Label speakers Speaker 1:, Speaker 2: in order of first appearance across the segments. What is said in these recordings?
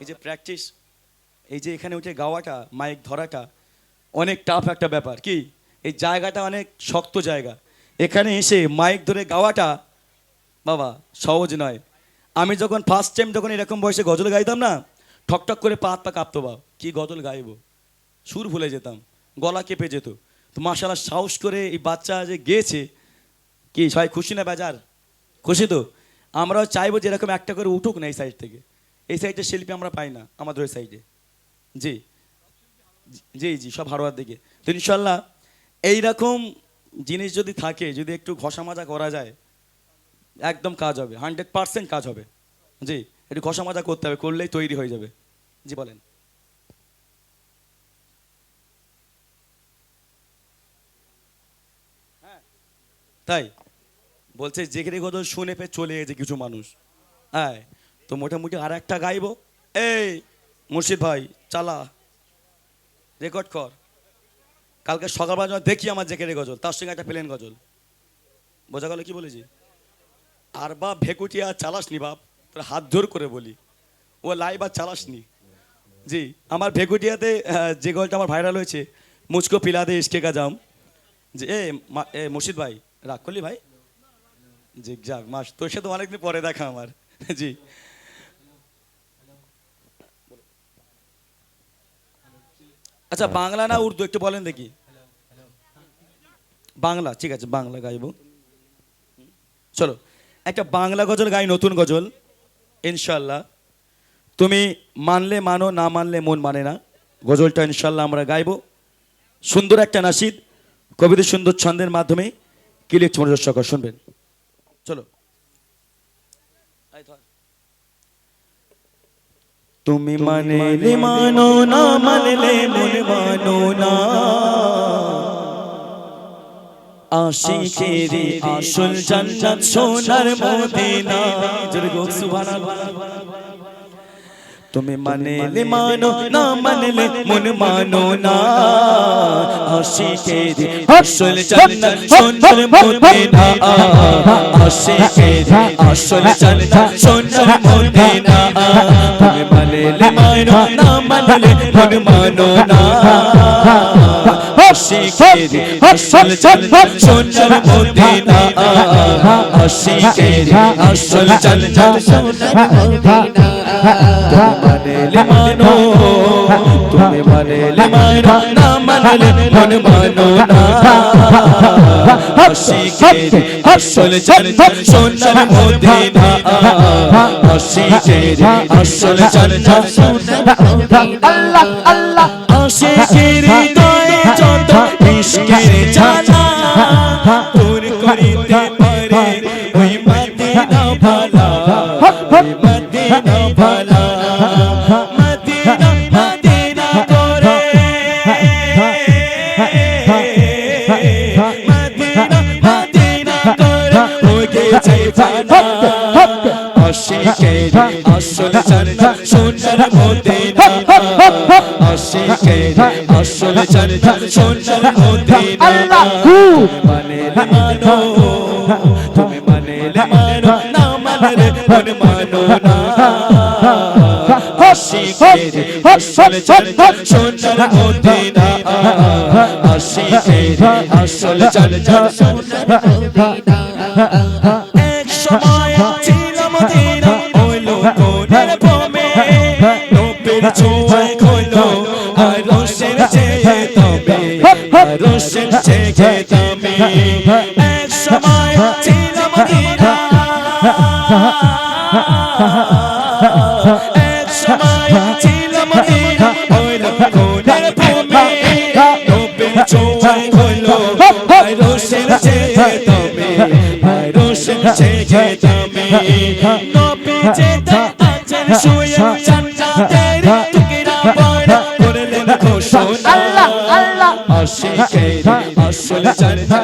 Speaker 1: এই যে প্র্যাকটিস এই যে এখানে উঠে গাওয়াটা মাইক ধরাটা, অনেক টাফ একটা ব্যাপার। কি? এই জায়গাটা অনেক শক্ত জায়গা। এখানে এসে মাইক ধরে গাওয়াটা, বাবা, সহজ নয়। আমি যখন ফার্স্ট টাইম যখন এরকম বয়সে গজল গাইতাম না ঠকঠক করে পা হাত পা কাঁপতো বা কি গজল গাইবো? সুর ভুলে যেতাম, গলা কেঁপে যেত। তো মাশাল্লাহ সাহস করে এই বাচ্চা যে গেয়েছে, কি, সবাই খুশি না বেজার? খুশি তো? আমরাও চাইব যে এরকম একটা করে উঠুক না এই সাইড থেকে। এই সাইডে শিল্পী আমরা পাই না, আমাদের ওই সাইডে জি। জি জি, সব হারোয়ার দিকে। তো ইনশাল্লাহ এইরকম জিনিস যদি থাকে, যদি একটু ঘষা মাজা করা যায়, একদম কাজ হবে, হান্ড্রেড পার্সেন্ট কাজ হবে। জি, একটু ঘষা মাজা করতে হবে, করলেই তৈরি হয়ে যাবে। জি, বলেন। তাই? বলছে, যেখানে গজল শুনে পে চলে গেছে কিছু মানুষ। হ্যাঁ তো মোটামুটি আর একটা গাইবো? এই, মুর্শিদ ভাই, চালা রেকর্ড কর। কালকে সকালবেলা যখন দেখি আমার জেকেরে গজল, তার সঙ্গে একটা প্লেন গজল। বোঝা গেল কি বলেছি? আর বাপ ভেকুটিয়া চালাসনি বাপ, তোর হাত জোর করে বলি। ও লাইভ আর চালাসনি জি, আমার ভেকুটিয়াতে যে গলটা আমার ভাইরাল হয়েছে, মুচকো পিলা দে ইসকে কা জাম যে এ, মুর্শিদ ভাই, রাগ করলি ভাই? জি যাক মাস। তোর সাথে অনেকদিন পরে দেখা আমার। জি। আচ্ছা বাংলা না উর্দু? একটু বলেন দেখি। বাংলা, ঠিক আছে, বাংলা গাইবো। চলো, একটা বাংলা গজল গাই, নতুন গজল, ইনশাল্লাহ। তুমি মানলে মানো, না মানলে মন মানে না। গজলটা ইনশাল্লাহ আমরা গাইবো। সুন্দর একটা নাসিদ, কবিদের সুন্দর ছন্দের মাধ্যমে। কি লিখছে মনোযোগ শুনবেন। চলো। তুমি মানলে মানো না মানলে মন মানো না। আশিকেরি আসল জান্নাত সোনার মদিনা। জোরে গো সুবহানাল্লাহ। তুমি মানলে মানো না মানলে মন মানো না আশিকেরি আসল জান্নাত সোনার মদিনা আশিকেরি আসল জান্নাত সোনার মদিনা তুমি মানলে মানো না মানলে মন মানো না। আশিকেরি আসল জান্নাত সোনার মদিনা আশিকেরি আসল জান্নাত সোনার মানলে মানো তুমি মানলে মানো না মানলে মন মানো না আশিকেরি আসল জান্নাত সোনার মদিনা আশিকেরি আসল জান্নাত সোনার
Speaker 2: আল্লাহ আল্লাহ
Speaker 1: আশিকেরি হৃদয়ে যত ইশকের জ্বালা দূর করিতে মদিনা ভালা মদিনা মদিনা করে মদিনা মদিনা করে হয়ে গেছে ফানা আশিকেরি আসল জান্নাত সোনার মদিনা আশিকেরি আসল জান্নাত সোনার মদিনা
Speaker 2: আল্লাহু
Speaker 1: মানেলে মানো তুমি মানো না মন মানো আশিকেরি আসল জান্নাত সোনার মদিনা আশিকেরি আসল জান্নাত সোনার এক সময় ছিল মদিনা ওই লোকনের ভ্রমে নবীর ছোঁয়ায় খোলো আর রোশের চেয়ে তবে আর রোশের চেয়ে তবে এক সময় ছিল মদিনা সময় ছিল মদিনা ওই লোকনের ভ্রমে নবীর ছোঁয়ায় খোলো রোশের চেয়ে তবে রোশের চেয়ে তবে নবী যেতে আছেন শুয়ে জান্নাতের টুকরা বড় করলেন ঘোষণা
Speaker 2: আল্লাহ আল্লাহ।
Speaker 1: আশিকেরি আসল জান্নাত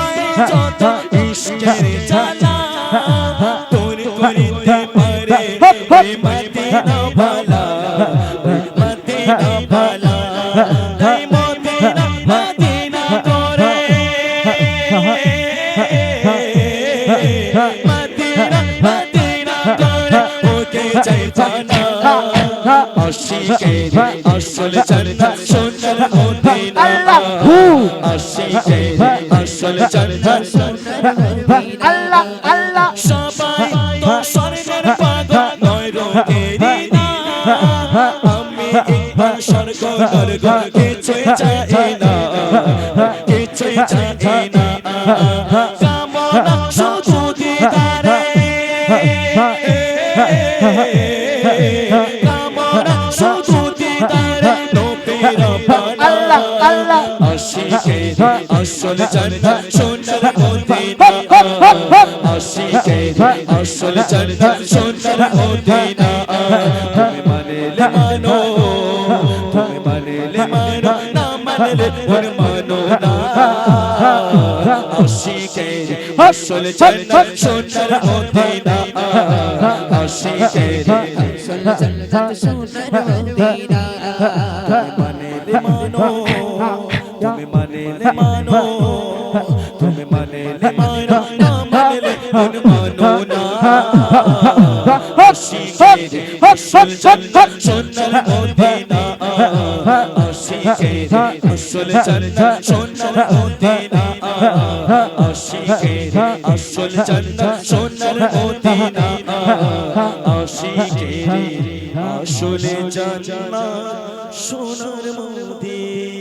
Speaker 1: যত ইশকের জ্বালা তোর করিতে পারে ওই মদিনা ভালা ওই মদিনা ভালা ওই মদিনা মদিনা করে। মদিনা মদিনা করে ওকে চাই জানা আশিকের আসল জান্নাত সোনার মদিনা আশিকের একবার স্বর্গ নরক কিছুই চাই না কিছুই চাই না কামনা শুধু দিদারে কামনা শুধু দিদারে
Speaker 2: আল্লাহ আল্লাহ
Speaker 1: আসল মদিনা আসল মদিনা তুমি মানলে মানো ওর মানো না আশিকের আসল জান্নাত সোনার মদিনা। মানো মানো। আসল জান্নাত সোনার মদিনা আশিকের আসল জান্নাত সোনার মদিনা